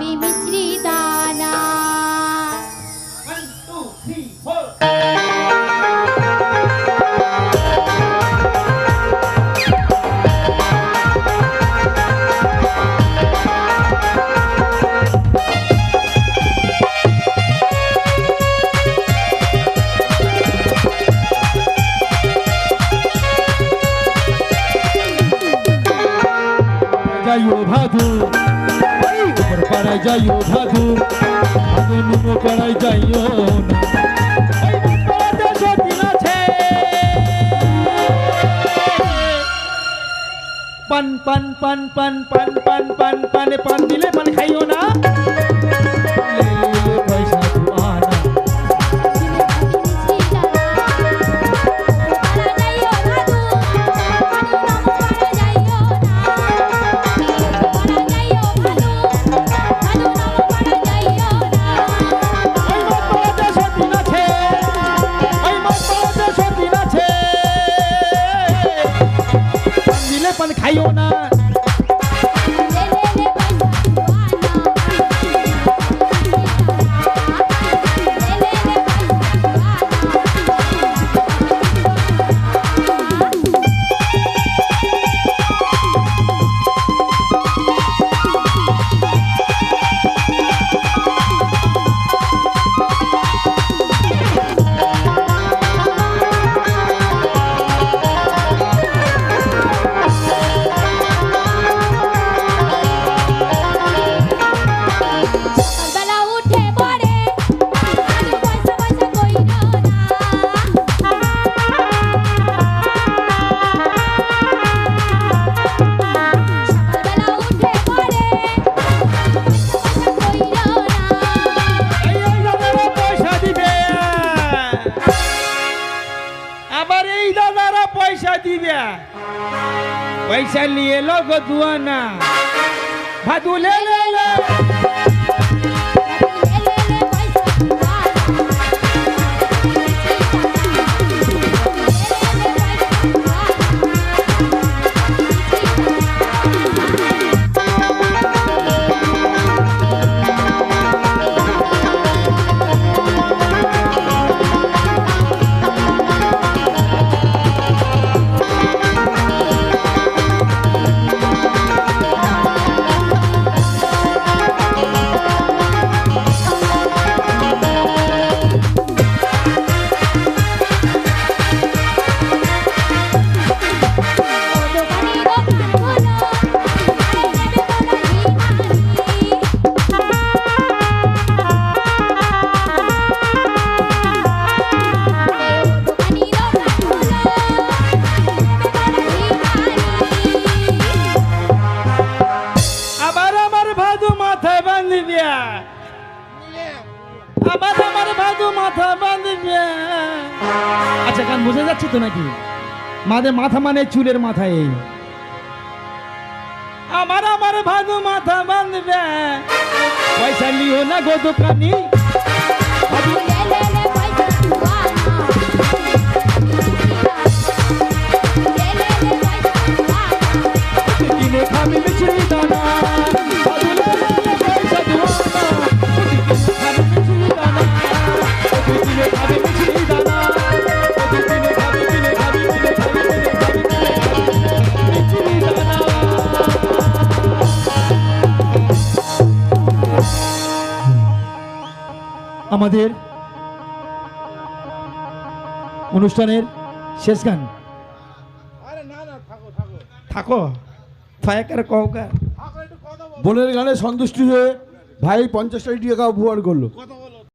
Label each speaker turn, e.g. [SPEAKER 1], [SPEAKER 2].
[SPEAKER 1] হবে Mishridana
[SPEAKER 2] One, two, three, four.
[SPEAKER 3] Jayo Bhadu ওই উপর পাড়ায় যাইও ভাদু ভাদু নুনো পাড়ায় যাইও না ওই পাড়াতে সতীন আছে পান পান পান পান পান পান পান পানে পান দিলে পান খাইও না
[SPEAKER 1] hay una दिव्या पैशाली लोक तू आना
[SPEAKER 3] भादू ले, ले, ले, ले। আবার আমার মাথা আচ্ছা গান বোঝা যাচ্ছে তো নাকি? মাথা মানে চুলের মাথায় এই। আমার আমার ভাদু মাথা বাঁধবে পয়সা নিও না গো দোকানি। ভাদু কিনে খাবি মিছরি দানা আমাদের অনুষ্ঠানের শেষ গান।
[SPEAKER 2] থাকো
[SPEAKER 3] ফায়াকার
[SPEAKER 2] কওকা
[SPEAKER 4] বোনের গানে সন্তুষ্ট হয়ে ভাই পঞ্চাশ টাকা উপহার করল।